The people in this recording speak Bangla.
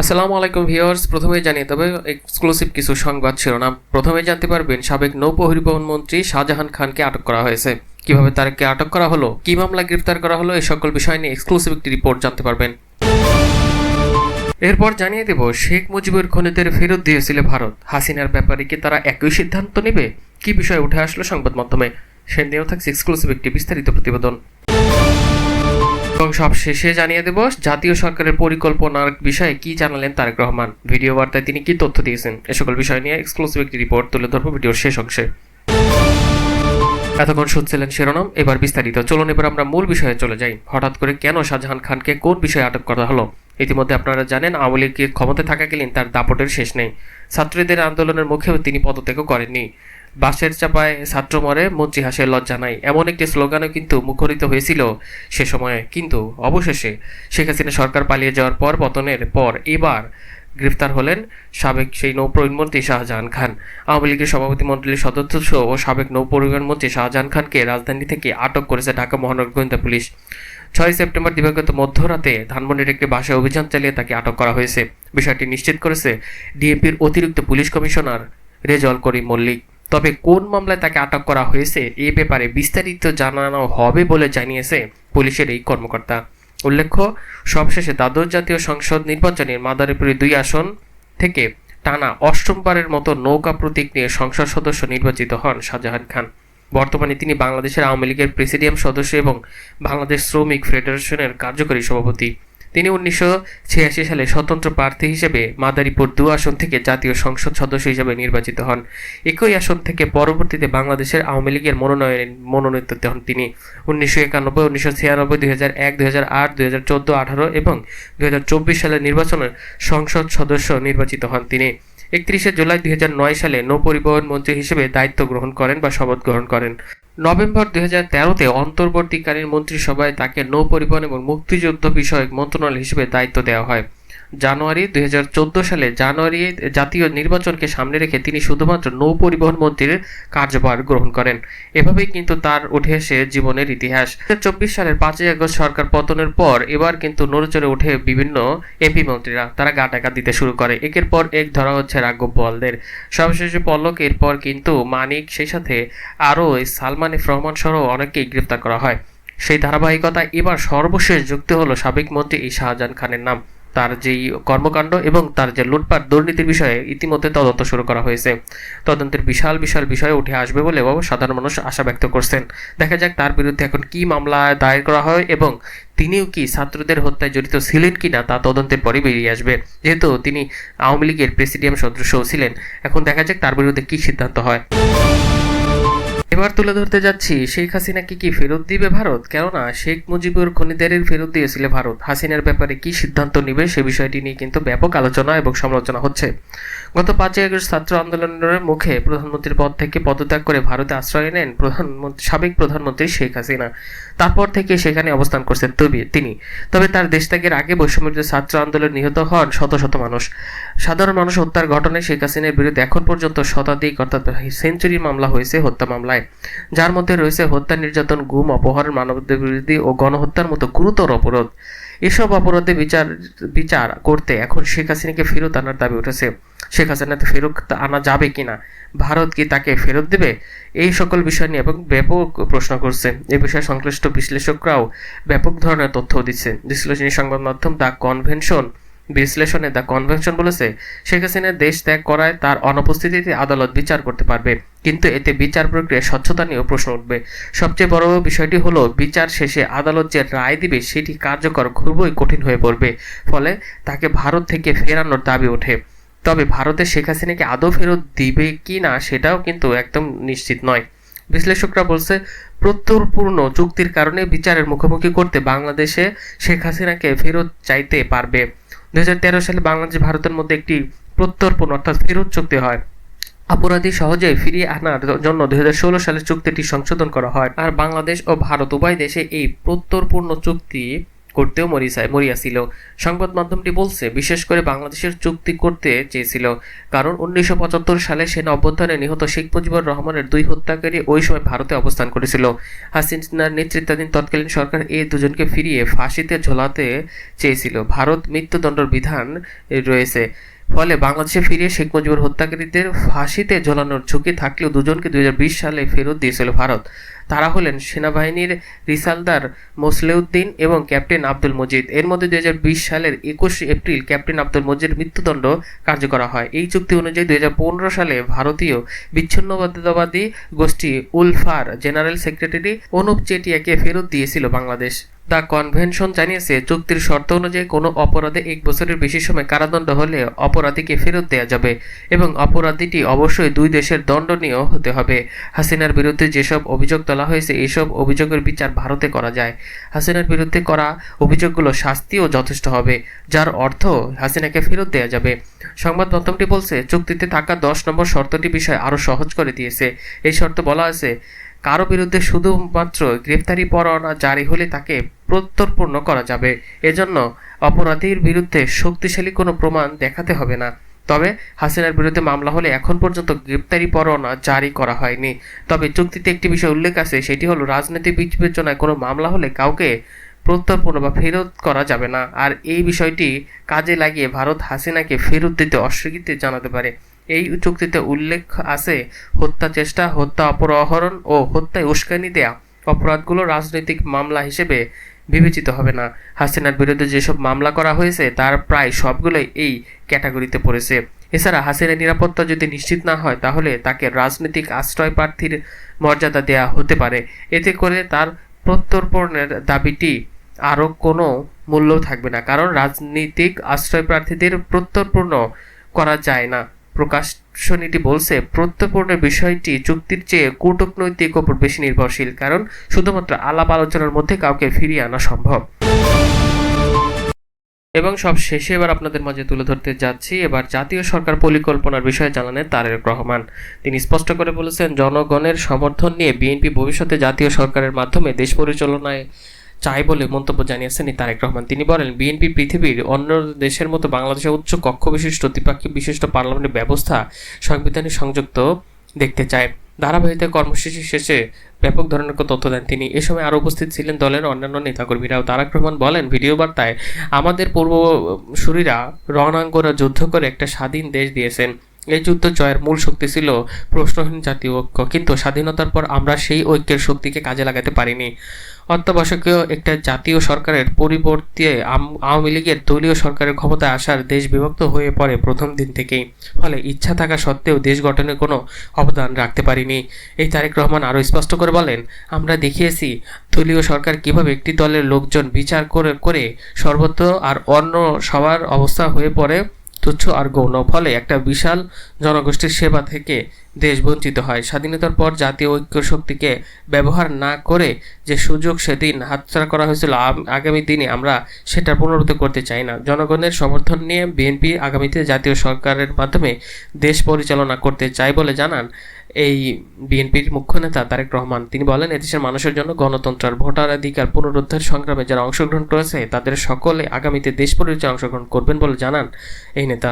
আসসালামু আলাইকুম ভিউয়ার্স, প্রথমেই জানিয়ে তবে এক্সক্লুসিভ কিছু সংবাদ শিরোনাম। প্রথমে জানতে পারবেন, সাবেক নৌ পরিবহন মন্ত্রী শাহজাহান খানকে আটক করা হয়েছে। কীভাবে তারকে আটক করা হলো, কি মামলায় গ্রেফতার করা হলো এই সকল বিষয় নিয়ে এক্সক্লুসিভ একটি রিপোর্ট জানতে পারবেন। এরপর জানিয়ে দেব, শেখ মুজিবুর খনিদের ফেরত দিয়েছিল ভারত। হাসিনার ব্যাপারে কি তারা একই সিদ্ধান্ত নেবে? কি বিষয় উঠে আসলো সংবাদ মাধ্যমে? সে নিয়েও থাকছে এক্সক্লুসিভ একটি বিস্তারিত প্রতিবেদন। এবং সব শেষে জানিয়ে দেব, জাতীয় সরকারের পরিকল্পনার বিষয়ে কি জানালেন তারেক রহমান? ভিডিও বার্তায় তিনি কি তথ্য দিয়েছেন? এ সকল বিষয় নিয়ে এক্সক্লুসিভ একটি রিপোর্ট তুলে ধরবো ভিডিওর শেষ অংশে। এতক্ষণ শুনছিলেন শিরোনাম, এবার বিস্তারিত। চলুন, এবার আমরা মূল বিষয়ে চলে যাই। হঠাৎ করে কেন শাহজাহান খানকে কোন বিষয়ে আটক করা হলো? ইতিমধ্যে আপনারা জানেন, আওয়ামী লীগের ক্ষমতায় থাকাকালীন তার দাপটের শেষ নেই। ছাত্রীদের আন্দোলনের মুখেও তিনি পদত্যাগও করেননি। বাসের চাপায় ছাত্র মরে মন্ত্রী হাসে, লজ্জা নাই। এমন একটি স্লোগানও কিন্তু মুখরিত হয়েছিল সে সময়ে। কিন্তু অবশেষে শেখ হাসিনা সরকার পালিয়ে যাওয়ার পর পতনের পর এবার গ্রেফতার হলেন সাবেক সেই নৌ মন্ত্রী শাহজাহান খান। আওয়ামী লীগের সভাপতি মণ্ডলীর সদস্য ও সাবেক নৌ পরিবহন মন্ত্রী শাহজাহান খানকে রাজধানী থেকে আটক করেছে ঢাকা মহানগর গোয়েন্দা পুলিশ। ছয় সেপ্টেম্বর দিবাগত মধ্যরাতে ধানমন্ডির একটি বাসায় অভিযান চালিয়ে তাকে আটক করা হয়েছে। বিষয়টি নিশ্চিত করেছে ডিএপির অতিরিক্ত পুলিশ কমিশনার রেজল করিম মল্লিক। তবে কোন মামলায় তাকে আটক করা হয়েছে এ ব্যাপারে বিস্তারিত জানানো হবে বলে জানিয়েছে পুলিশের এই কর্মকর্তা। উল্লেখ্য, সবশেষে দ্বাদশ জাতীয় সংসদ নির্বাচনের মাদারীপুরে দুই আসন থেকে টানা অষ্টমবারের মতো নৌকা প্রতীক নিয়ে সংসদ সদস্য নির্বাচিত হন শাহজাহান খান। বর্তমানে তিনি বাংলাদেশের আওয়ামী লীগের প্রেসিডিয়াম সদস্য এবং বাংলাদেশ শ্রমিক ফেডারেশনের কার্যকরী সভাপতি। তিনি উনিশশো ছিয়াশি সালে স্বতন্ত্র প্রার্থী হিসেবে মাদারীপুর দু আসন থেকে জাতীয় সংসদ সদস্য হিসেবে নির্বাচিত হন। একই আসন থেকে পরবর্তীতে বাংলাদেশের আওয়ামী লীগের মনোনয়ন মনোনীত হন তিনি। উনিশশো একানব্বই, উনিশশো ছিয়ানব্বই, দুই হাজার এক, দুই হাজার আট, দুই হাজার চোদ্দ, আঠারো এবং দুই হাজার চব্বিশ সালের নির্বাচনের সংসদ সদস্য নির্বাচিত হন তিনি। একত্রিশে জুলাই দুই হাজার নয় সালে নৌপরিবহন মন্ত্রী হিসেবে দায়িত্ব গ্রহণ করেন বা শপথ গ্রহণ করেন। নভেম্বর দুই হাজার তেরোতে অন্তর্বর্তীকালীন মন্ত্রিসভায় তাকে নৌপরিবহন এবং মুক্তিযুদ্ধ বিষয়ক মন্ত্রণালয় হিসেবে দায়িত্ব দেওয়া হয়। জানুয়ারি দুই হাজার চোদ্দ সালে জানুয়ারি জাতীয় নির্বাচনকে সামনে রেখে তিনি শুধুমাত্র নৌ পরিবহন মন্ত্রীর কার্যভার গ্রহণ করেন। এভাবেই কিন্তু তার উঠে এসে জীবনের ইতিহাস। চব্বিশ সালের পাঁচই আগস্ট সরকার পতনের পর এবার কিন্তু নড়চড়ে উঠে বিভিন্ন এমপি মন্ত্রীরা। তারা গা টাকা দিতে শুরু করে। একের পর এক ধরা হচ্ছে রাঘব বলদের। সবশেষে পল্লক এরপর কিন্তু মানিক, সেই সাথে আরও সালমান এফ রহমান সহ অনেককেই গ্রেপ্তার করা হয়। সেই ধারাবাহিকতা এবার সর্বশেষ যুক্তি হলো সাবেক মন্ত্রী এই শাহজাহান খানের নাম। তার যেই কর্মকাণ্ড এবং তার যে লুটপাট দুর্নীতির বিষয়ে ইতিমধ্যে তদন্ত শুরু করা হয়েছে। তদন্তের বিশাল বিশাল বিষয় উঠে আসবে বলেও সাধারণ মানুষ আশা ব্যক্ত করছেন। দেখা যাক তার বিরুদ্ধে এখন কি মামলা দায়ের করা হয় এবং তিনিও কি ছাত্রদের হত্যায় জড়িত ছিলেন কিনা তা তদন্তের পরে বেরিয়ে আসবে। যেহেতু তিনি আওয়ামী লীগের প্রেসিডিয়াম সদস্যও ছিলেন, এখন দেখা যাক তার বিরুদ্ধে কি সিদ্ধান্ত হয়। এবার তুলে ধরতে যাচ্ছি, শেখ হাসিনাকে কি ফেরত দিবে ভারত? কেননা শেখ মুজিবুর খনিদের ফেরত দিয়েছিল ভারত। হাসিনার ব্যাপারে কি সিদ্ধান্ত নেবে সে বিষয়টি নিয়ে কিন্তু ব্যাপক আলোচনা এবং সমালোচনা হচ্ছে। গত পাঁচই আগস্ট ছাত্র আন্দোলনের মুখে প্রধানমন্ত্রীর পদ থেকে পদত্যাগ করে ভারতে আশ্রয় নেন প্রধানমন্ত্রী, সাবেক প্রধানমন্ত্রী শেখ হাসিনা। তারপর থেকে সেখানে অবস্থান করছেন তবে তিনি। তবে তার দেশ ত্যাগের আগে বৈষম্যের ছাত্র আন্দোলন নিহত হন শত শত মানুষ। সাধারণ মানুষ হত্যার ঘটনায় শেখ হাসিনার বিরুদ্ধে এখন পর্যন্ত শতাধিক, অর্থাৎ সেঞ্চুরি মামলা হয়েছে, হত্যা মামলায়। যার মধ্যে রয়েছে হত্যা, নির্যাতন, গুম, অপহরণ মানবদের বিরোধী ও গণহত্যার মতো গুরুতর অপরাধ। এসব অপরাধে বিচার বিচার করতে এখন শেখ হাসিনাকে ফেরত আনার দাবি উঠেছে। শেখ হাসিনাতে ফেরত আনা যাবে কিনা? ভারত কি তাকে ফেরত দেবে? এই সকল বিষয় নিয়ে এবং ব্যাপক প্রশ্ন করছে। এ বিষয়ে সংশ্লিষ্ট বিশ্লেষকরাও ব্যাপক ধরনের তথ্য দিচ্ছে। বিশ্লেষণী সংবাদ মাধ্যম দ্য কনভেনশন বিশ্লেষণে দ্য কনভেনশন বলেছে, শেখ হাসিনার দেশ ত্যাগ করায় তার অনুপস্থিতিতে আদালত বিচার করতে পারবে। কিন্তু এতে বিচার প্রক্রিয়ার স্বচ্ছতা নিয়েও প্রশ্ন উঠবে। সবচেয়ে বড় বিষয়টি হলো, বিচার শেষে আদালত যে রায় দিবে সেটি কার্যকর খুবই কঠিন হয়ে পড়বে, ফলে তাকে ভারত থেকে ফেরানোর দাবি ওঠে। তবে ভারতে শেখ হাসিনাকে আদৌ ফেরত দিবে কি না সেটাও কিন্তু একদম নিশ্চিত নয়। বিশ্লেষকরা বলছে, প্রত্যুরপূর্ণ চুক্তির কারণে বিচারের মুখোমুখি করতে বাংলাদেশে শেখ হাসিনাকে ফেরত চাইতে পারবে। দুই হাজার তেরো সালে বাংলাদেশ ভারতের মধ্যে একটি প্রত্যর্পণ অর্থাৎ ফেরত চুক্তি হয়। অপরাধী সহজে ফিরিয়ে আনার জন্য দুই সালে চুক্তিটি সংশোধন করা হয়। আর বাংলাদেশ ও ভারত উভয় দেশে এই প্রত্যর্পণ চুক্তি করতেও মরিয়া মরিয়াছিল। সংবাদ মাধ্যমটি বলছে, বিশেষ করে বাংলাদেশের চুক্তি করতে চেয়েছিল। কারণ উনিশশো পঁচাত্তর সালে সেনা অভ্যন্তরে নিহত শেখ মুজিবুর রহমানের দুই হত্যাকারী ওই সময় ভারতে অবস্থান করেছিল। হাসিনার নেতৃত্বাধীন তৎকালীন সরকার এই দুজনকে ফিরিয়ে ফাঁসিতে ঝোলাতে চেয়েছিল। ভারত মৃত্যুদণ্ডের বিধান রয়েছে। ফলে বাংলাদেশে ফিরিয়ে শেখ মুজিবুর হত্যাকারীদের ফাঁসিতে ঝোলানোর ঝুঁকি থাকলেও দুজনকে দু হাজার বিশ সালে ফেরত দিয়েছিল ভারত। তারা হলেন সেনাবাহিনীর রিসালদার মোসলেউদ্দিন এবং ক্যাপ্টেন আব্দুল মজিদ। এর মধ্যে দুই হাজার বিশ সালের একুশ এপ্রিল ক্যাপ্টেন আব্দুল মজিদের মৃত্যুদণ্ড কার্যকর করা হয়। এই চুক্তি অনুযায়ী দুই হাজার পনেরো সালে ভারতীয় বিচ্ছিন্নতাবাদী গোষ্ঠী উলফার জেনারেল সেক্রেটারি অনুপ চেটিয়াকে ফেরত দিয়েছিল বাংলাদেশ। দ্য কনভেনশন জানিয়েছে, চুক্তির শর্ত অনুযায়ী কোনো অপরাধে এক বছরের বেশি সময় কারাদণ্ড হলে অপরাধীকে ফেরত দেওয়া যাবে এবং অপরাধীটি অবশ্যই দুই দেশের দণ্ডনীয় হতে হবে। হাসিনার বিরুদ্ধে যেসব অভিযোগ তোলা হয়েছে, এসব অভিযোগের বিচার ভারতে করা যায়। হাসিনার বিরুদ্ধে করা অভিযোগগুলো শাস্তিও যথেষ্ট হবে, যার অর্থ হাসিনাকে ফেরত দেওয়া যাবে। সংবাদ মাধ্যমটি বলছে, চুক্তিতে থাকা দশ নম্বর শর্তটি বিষয় আরও সহজ করে দিয়েছে। এই শর্ত বলা আছে, কারও বিরুদ্ধে শুধুমাত্র গ্রেফতারি পরোয়ানা জারি হলে তাকে প্রত্যর্পণ করা যাবে। এজন্য অপরাধীর বিরুদ্ধে শক্তিশালী কোনো প্রমাণ দেখাতে হবে না। তবে হাসিনার বিরুদ্ধে মামলা হলে এখন পর্যন্ত গ্রেপ্তারি পরোয়ানা জারি করা হয়নি। তবে চুক্তিতে একটি বিষয় উল্লেখ আছে, সেটি হলো রাজনৈতিক বিবেচনায় কোনো মামলা হলে কাউকে প্রত্যর্পণ বা ফেরত করা যাবে না। আর এই বিষয়টি কাজে লাগিয়ে ভারত হাসিনাকে ফেরত দিতে অস্বীকৃতি জানাতে পারে। এই চুক্তিতে উল্লেখ আছে, হত্যা চেষ্টা, হত্যা অপহরণ ও হত্যায় উস্কানি দেয়া অপরাধগুলো রাজনৈতিক মামলা হিসেবে বিবেচিত হবে না। হাসিনার বিরুদ্ধে যেসব মামলা করা হয়েছে, তার প্রায় সবগুলোই এই ক্যাটাগরিতে পড়েছে। এছাড়া হাসিনার নিরাপত্তা যদি নিশ্চিত না হয়, তাহলে তাকে রাজনৈতিক আশ্রয় প্রার্থীর মর্যাদা দেয়া হতে পারে। এতে করে তার প্রত্যর্পণের দাবিটি আরও কোনো মূল্য থাকবে না, কারণ রাজনৈতিক আশ্রয় প্রার্থীদের প্রত্যর্পণ করা যায় না। প্রকাশনীটি বলছে, প্রত্যর্পণের বিষয়টি চুক্তির চেয়ে কূটনৈতিক ওপর বেশি নির্ভরশীল, কারণ শুধুমাত্র আলাপ আলোচনার মধ্যে কাউকে ফিরিয়ে আনা সম্ভব। এবং সব শেষে এবার আপনাদের মাঝে তুলে ধরতে যাচ্ছি, এবার জাতীয় সরকার পরিকল্পনার বিষয়ে জানালেন তারেক রহমান। তিনি স্পষ্ট করে বলেছেন, জনগণের সমর্থন নিয়ে বিএনপি ভবিষ্যতে জাতীয় সরকারের মাধ্যমে দেশ পরিচালনায় চাই বলে মন্তব্য জানিয়েছেন তারেক রহমান। তিনি বলেন, বিএনপি পৃথিবীর অন্য দেশের মতো বাংলাদেশের উচ্চ কক্ষ বিশিষ্ট দ্বিপাক্ষিক বিশিষ্ট পার্লামেন্টের ব্যবস্থা সাংবিধানিক সংযুক্ত দেখতে চায়। ধারাবাহিকতা কর্মসূচি শেষে ব্যাপক ধরনের তথ্য দেন তিনি। এ সময় আরও উপস্থিত ছিলেন দলের অন্যান্য নেতাকর্মীরাও। তারাক রহমান বলেন, ভিডিও বার্তায় আমাদের পূর্বসূরীরা রণাঙ্গরা যুদ্ধ করে একটা স্বাধীন দেশ দিয়েছেন। এই যুদ্ধ জয়ের মূল শক্তি ছিল প্রশ্নহীন জাতীয় ঐক্য। কিন্তু স্বাধীনতার পর আমরা সেই ঐক্যের শক্তিকে কাজে লাগাতে পারিনি। অত্যাবশ্যকীয় একটা জাতীয় সরকারের পরিবর্তে আওয়ামী লীগের দলীয় সরকারের ক্ষমতায় আসার দেশ বিভক্ত হয়ে পড়ে প্রথম দিন থেকেই। ফলে ইচ্ছা থাকা সত্ত্বেও দেশ গঠনে কোনো অবদান রাখতে পারিনি। এই তারেক রহমান আরও স্পষ্ট করে বলেন, আমরা দেখিয়েছি দলীয় সরকার কীভাবে একটি দলের লোকজন বিচার করে করে সর্বত্র আর অন্য সবার অবস্থা হয়ে পড়ে তুচ্ছ আর গৌণ। ফলে একটা বিশাল জনগোষ্ঠীর সেবা থেকে দেশ বঞ্চিত হয়। স্বাধীনতার পর জাতীয় ঐক্য শক্তিকে ব্যবহার না করে যে সুযোগ সেদিন হাতছাড়া করা হয়েছিল আগামী দিনে আমরা সেটা পুনরুদ্ধ করতে চাই না। জনগণের সমর্থন নিয়ে বিএনপি আগামীতে জাতীয় সরকারের মাধ্যমে দেশ পরিচালনা করতে চাই বলে জানান এই বিএনপির মুখ্য নেতা তারেক রহমান। তিনি বলেন, এদেশের মানুষের জন্য গণতন্ত্র ভোটাধিকার পুনরুদ্ধার সংগ্রামে যারা অংশগ্রহণ করেছে, তাদের সকলে আগামীতে দেশ পরিচয় অংশগ্রহণ করবেন বলে জানান এই নেতা।